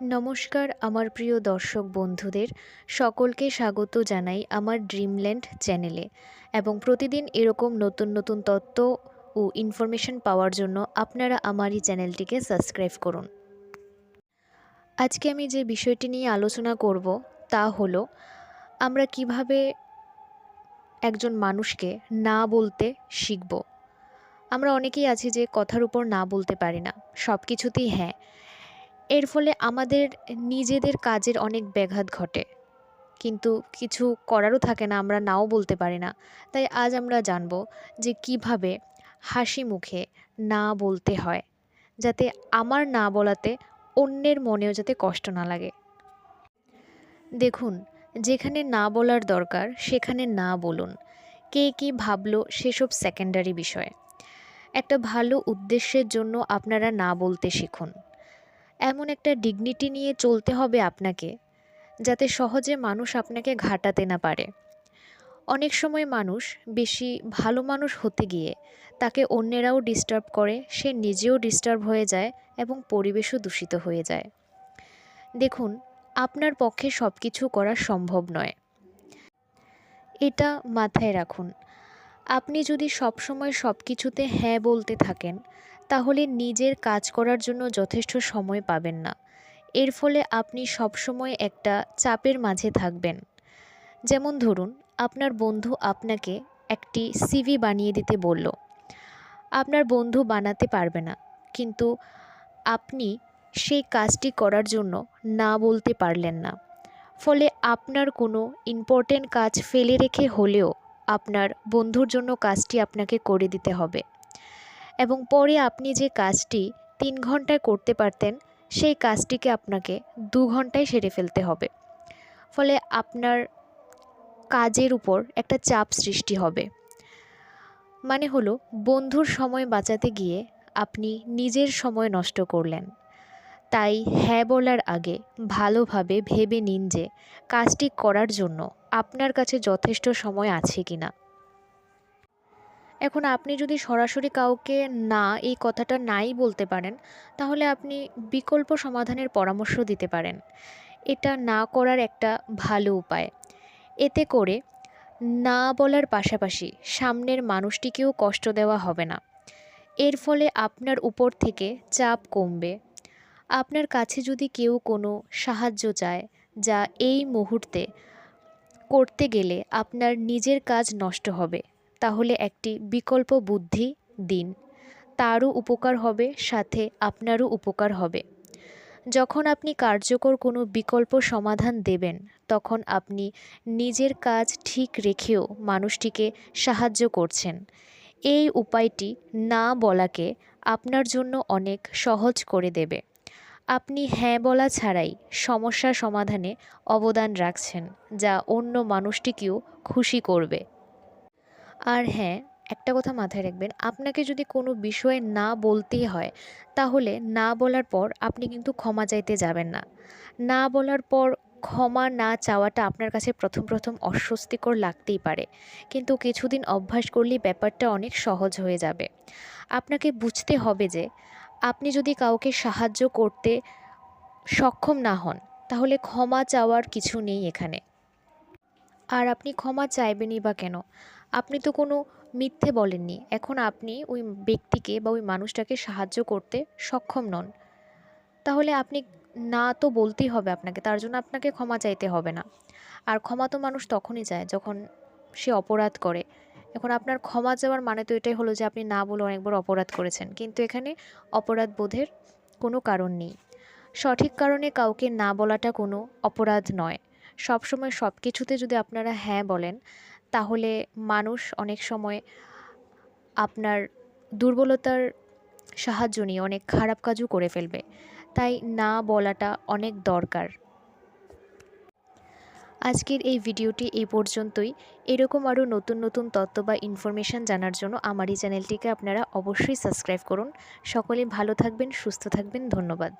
নমস্কার, আমার প্রিয় দর্শক বন্ধুদের। সকলকে স্বাগত জানাই আমার ড্রিমল্যান্ড চ্যানেলে এবং প্রতিদিন এরকম নতুন নতুন তথ্য ও ইনফরমেশন পাওয়ার জন্য আপনারা আমার এই চ্যানেলটিকে সাবস্ক্রাইব করুন। আজকে আমি যে বিষয়টি নিয়ে আলোচনা করব তা হলো, আমরা কীভাবে একজন মানুষকে না বলতে শিখব? আমরা অনেকেই আছি যে কথার উপর না বলতে পারি না। সব কিছুতেই হ্যাঁ। এর ফলে আমাদের নিজেদের কাজের অনেক ব্যাঘাত ঘটে। কিন্তু কিছু করারও থাকে না, আমরা নাও বলতে পারি না। তাই আজ আমরা জানব যে কীভাবে হাসি মুখে না বলতে হয়, যাতে আমার না বলাতে অন্যের মনেও যাতে কষ্ট না লাগে। দেখুন, যেখানে না বলার দরকার, সেখানে না বলুন। কে কী ভাবলো সেসব সেকেন্ডারি বিষয়। একটা ভালো উদ্দেশ্যের জন্য আপনারা না বলতে শিখুন। এমন একটা ডিগনিটি নিয়ে চলতে হবে আপনাকে, যাতে সহজে মানুষ আপনাকে ঘাটাতে না পারে। অনেক সময় মানুষ, বেশি ভালো মানুষ হতে গিয়ে তাকে অন্যেরাও ডিস্টার্ব করে, সে নিজেও ডিস্টার্ব হয়ে যায় এবং পরিবেশও দূষিত হয়ে যায়। দেখুন, আপনার পক্ষে সব কিছু করা সম্ভব নয়। এটা মাথায় রাখুন। আপনি যদি সবসময় সব কিছুতে হ্যাঁ বলতে থাকেন তাহলে নিজের কাজ করার জন্য যথেষ্ট সময় পাবেন না। এর ফলে আপনি সবসময় একটা চাপের মাঝে থাকবেন। যেমন ধরুন, আপনার বন্ধু আপনাকে একটি সিভি বানিয়ে দিতে বলল। আপনার বন্ধু বানাতে পারবে না, কিন্তু আপনি সেই কাজটি করার জন্য না বলতে পারলেন না। ফলে আপনার কোনো ইম্পর্টেন্ট কাজ ফেলে রেখে হলেও আপনার বন্ধুর জন্য কাজটি আপনাকে করে দিতে হবে। এবং পরে আপনি যে কাজটি তিন ঘন্টায় করতে পারতেন, সেই কাজটিকে আপনাকে দু ঘন্টায় সেরে ফেলতে হবে। ফলে আপনার কাজের উপর একটা চাপ সৃষ্টি হবে। মানে হলো, বন্ধুর সময় বাঁচাতে গিয়ে আপনি নিজের সময় নষ্ট করলেন। তাই হ্যাঁ বলার আগে ভালোভাবে ভেবে নিন যে, কাজটি করার জন্য আপনার কাছে যথেষ্ট সময় আছে কি না এখন আপনি যদি সরাসরি কাউকে না, এই কথাটা নাই বলতে পারেন, তাহলে আপনি বিকল্প সমাধানের পরামর্শ দিতে পারেন। এটা না করার একটা ভালো উপায়। এতে করে না বলার পাশাপাশি সামনের মানুষটিকেও কষ্ট দেওয়া হবে না। এর ফলে আপনার উপর থেকে চাপ কমবে। আপনার কাছে যদি কেউ কোনো সাহায্য চায়, যা এই মুহূর্তে করতে গেলে আপনার নিজের কাজ নষ্ট হবে। তাহলে একটি বিকল্প বুদ্ধি দিন। তারও উপকার হবে, সাথে আপনারও উপকার হবে। যখন আপনি কার্যকর কোনো বিকল্প সমাধান দেবেন, তখন আপনি নিজের কাজ ঠিক রেখেও মানুষটিকে সাহায্য করছেন। এই উপায়টি না বলাকে আপনার জন্য অনেক সহজ করে দেবে। আপনি হ্যাঁ বলা ছাড়াই সমস্যা সমাধানে অবদান রাখছেন, যা অন্য মানুষটিকেও খুশি করবে। আর হ্যাঁ একটা কথা মাথায় রাখবেন, আপনাকে যদি কোনো বিষয়ে না বলতেই হয়, তাহলে না বলার পর আপনি কিন্তু ক্ষমা চাইতে যাবেন না। না বলার পর ক্ষমা না চাওয়াটা আপনার কাছে প্রথম প্রথম অস্বস্তিকর লাগতেই পারে। কিন্তু কিছুদিন অভ্যাস করলেই ব্যাপারটা অনেক সহজ হয়ে যাবে। আপনাকে বুঝতে হবে যে, আপনি যদি কাউকে সাহায্য করতে সক্ষম না হন, তাহলে ক্ষমা চাওয়ার কিছু নেই এখানে। আর আপনি ক্ষমা চাইবেনই বা কেন? আপনি তো কোনো মিথ্যে বলেননি। এখন আপনি ওই ব্যক্তিকে বা ওই মানুষটাকে সাহায্য করতে সক্ষম নন। তাহলে আপনি না তো বলতেই হবে আপনাকে, তার জন্য আপনাকে ক্ষমা চাইতে হবে না। আর ক্ষমা তো মানুষ তখনই চায় যখন সে অপরাধ করে। এখন আপনার ক্ষমা যাওয়ার মানে তো এটাই হলো যে আপনি না বলে অনেকবার অপরাধ করেছেন। কিন্তু এখানে অপরাধ বোধের কোনো কারণ নেই। সঠিক কারণে কাউকে না বলাটা কোনো অপরাধ নয়। সবসময় সব কিছুতে যদি আপনারা হ্যাঁ বলেন, তাহলে মানুষ অনেক সময় আপনার দুর্বলতার সাহায্য নিয়ে অনেক খারাপ কাজও করে ফেলবে। তাই না বলাটা অনেক দরকার। আজকের এই ভিডিওটি এই পর্যন্তই। এরকম আরও নতুন নতুন তথ্য বা ইনফরমেশান জানার জন্য আমার এই চ্যানেলটিকে আপনারা অবশ্যই সাবস্ক্রাইব করুন। সকলে ভালো থাকবেন, সুস্থ থাকবেন। ধন্যবাদ।